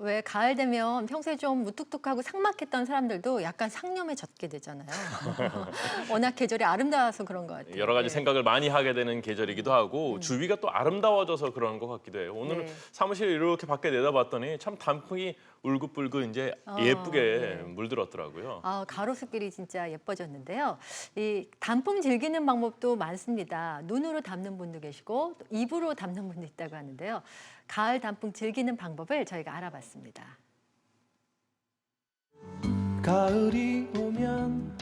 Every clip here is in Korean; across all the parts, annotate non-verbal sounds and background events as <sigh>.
왜 가을 되면 평소에 좀 무뚝뚝하고 삭막했던 사람들도 약간 상념해졌게 되잖아요. <laughs> 워낙 계절이 아름다워서 그런 것 같아요. 여러 가지 네. 생각을 많이 하게 되는 계절이기도 하고 주위가 또 아름다워져서 그런 것 같기도 해요. 오늘 네. 사무실 이렇게 밖에 내다봤더니 참 단풍이 울긋불긋 이제 아, 예쁘게 네. 물들었더라고요. 아, 가로수길이 진짜 예뻐졌는데요. 이 단풍 즐기는 방법도 많습니다. 눈으로 담는 분도 계시고 또 입으로 담는 분도 있다고 하는데요. 가을 단풍 즐기는 방법을 저희가 알아봤습니다. 가을이 오면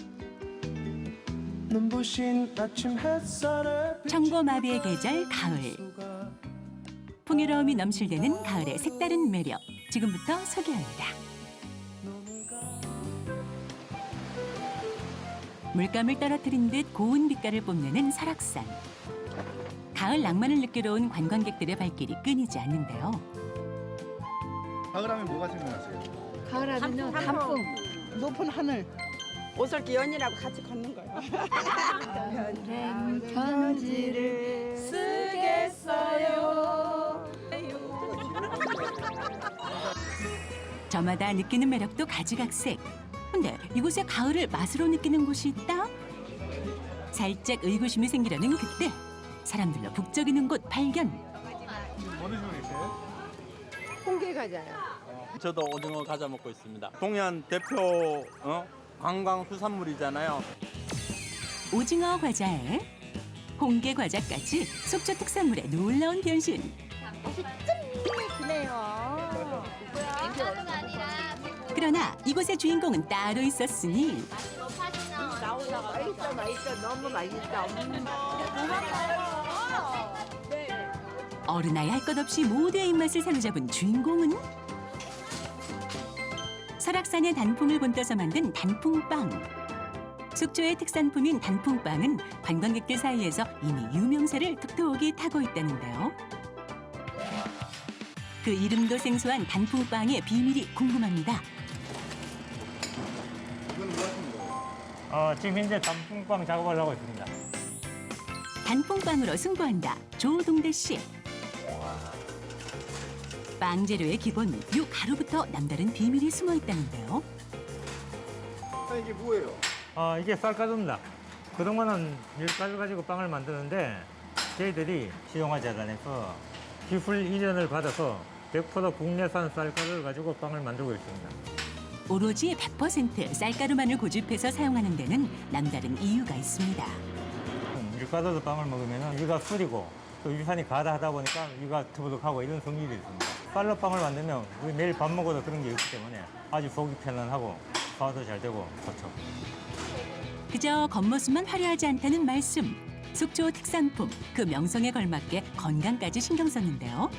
눈부신 아침 햇살에 청고마비의 계절 가을. 풍요로움이 넘실대는 가을의 색다른 매력. 지금부터 소개합니다. 물감을 떨어뜨린 듯 고운 빛깔을 뽐내는 설악산. 가을 낭만을 느끼러 온 관광객들의 발길이 끊이지 않는데요. 가을하면 뭐가 생각나세요? 가을하면요 단풍 높은 하늘 오솔길 연이라고 같이 걷는 거예요. <laughs> 편지를 쓰겠어요 <laughs> 저마다 느끼는 매력도 가지각색. 근데 이곳에 가을을 맛으로 느끼는 곳이 있다? 살짝 의구심이 생기려는 그때 사람들로 북적이는 곳 발견. 과자요 저도 오징어 과자 먹고 있습니다. 동해안 대표 어? 관광 수산물이잖아요. 오징어 과자에 홍게 과자까지 속초 특산물의 놀라운 변신. 그러나 이곳의 주인공은 따로 있었으니 맛있어, 맛있어, 너무 맛있어. 어른아이 할 것 없이 모두의 입맛을 사로잡은 주인공은 설악산의 단풍을 본떠서 만든 단풍빵. 속초의 특산품인 단풍빵은 관광객들 사이에서 이미 유명세를 톡톡히 타고 있다는데요. 그 이름도 생소한 단풍빵의 비밀이 궁금합니다. 어, 지금 현재 단풍빵 작업을 하고 있습니다. 단풍빵으로 승부한다. 조동대 씨. 빵 재료의 기본 요 가루부터 남다른 비밀이 숨어 있다는데요. 아, 이게 뭐예요? 어, 이게 쌀가루입니다. 그동안은 밀가루 가지고 빵을 만드는데 저희들이 시종화재단에서 기술 인연을 받아서 100% 국내산 쌀가루를 가지고 빵을 만들고 있습니다. 오로지 100% 쌀가루만을 고집해서 사용하는 데는 남다른 이유가 있습니다. 밀가루로 빵을 먹으면 위가 술이고 또 위산이 가다 하다 보니까 위가 터부룩하고 이런 성질이 있습니다. 쌀로 빵을 만들면 우리 매일 밥 먹어도 그런 게 있기 때문에 아주 속이 편안하고 소화도 잘 되고 좋죠. 그저 겉모습만 화려하지 않다는 말씀. 속초 특산품 그 명성에 걸맞게 건강까지 신경 썼는데요.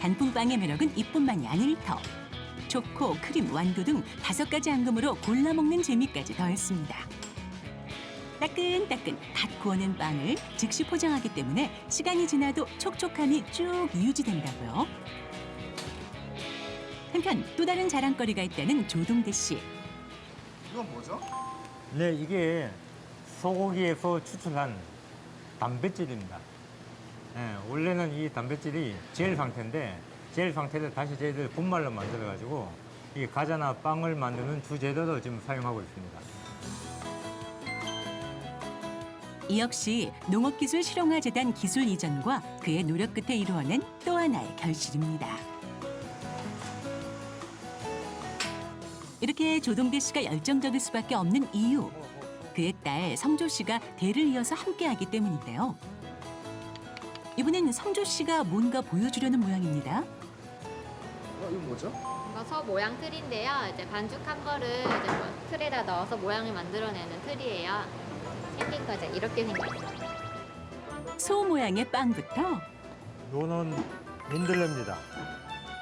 단풍빵의 매력은 이뿐만이 아닐 터. 초코, 크림, 완두 등 다섯 가지 앙금으로 골라 먹는 재미까지 더했습니다. 따끈따끈 갓 구워낸 빵을 즉시 포장하기 때문에 시간이 지나도 촉촉함이 쭉 유지된다고요. 한편 또 다른 자랑거리가 있다는 조동대 씨. 이건 뭐죠? 네, 이게 소고기에서 추출한 단백질입니다. 예, 원래는 이 단백질이 젤 상태인데 젤 상태를 다시 저희들 분말로 만들어가지고 이 과자나 빵을 만드는 주재료로 지금 사용하고 있습니다. 이 역시 농업기술 실용화 재단 기술 이전과 그의 노력 끝에 이루어낸 또 하나의 결실입니다. 이렇게 조동대 씨가 열정적일 수밖에 없는 이유. 그의 딸 성조 씨가 대를 이어서 함께하기 때문인데요. 이번엔 성조 씨가 뭔가 보여주려는 모양입니다. 어, 이건 뭐죠? 이거 서 모양 틀인데요. 이제 반죽한 거를 이제 뭐 틀에다 넣어서 모양을 만들어내는 틀이에요. 생긴 거죠. 이렇게 생겼어요. 소 모양의 빵부터 요는 민들레입니다.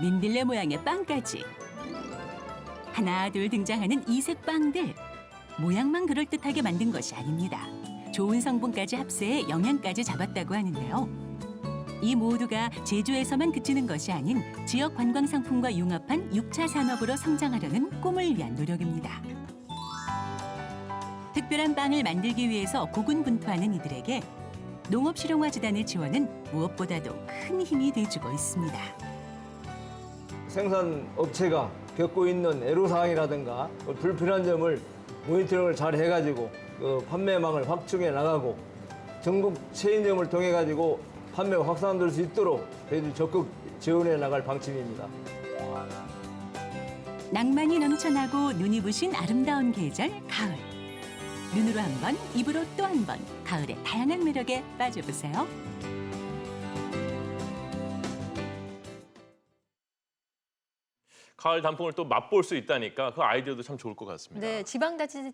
민들레 모양의 빵까지 하나 둘 등장하는 이색 빵들 모양만 그럴듯하게 만든 것이 아닙니다. 좋은 성분까지 합세해 영양까지 잡았다고 하는데요. 이 모두가 제주에서만 그치는 것이 아닌 지역 관광 상품과 융합한 육차 산업으로 성장하려는 꿈을 위한 노력입니다. 특별한 빵을 만들기 위해서 고군분투하는 이들에게 농업실용화재단의 지원은 무엇보다도 큰 힘이 돼주고 있습니다. 생산 업체가 겪고 있는 애로사항이라든가 그 불필요한 점을 모니터링을 잘 해가지고 그 판매망을 확충해 나가고 전국 체인점을 통해 가지고 판매가 확산될 수 있도록 저희들이 적극 지원해 나갈 방침입니다. 낭만이 넘쳐나고 눈이 부신 아름다운 계절 가을. 눈으로 한 번, 입으로 또 한 번 가을의 다양한 매력에 빠져보세요. 가을 단풍을 또 맛볼 수 있다니까 그 아이디어도 참 좋을 것 같습니다. 네, 지방자치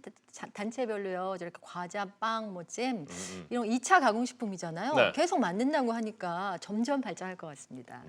단체별로요. 저렇게 과자, 빵, 뭐 잼, 음, 이런 2차 가공식품이잖아요. 네. 계속 만든다고 하니까 점점 발전할 것 같습니다.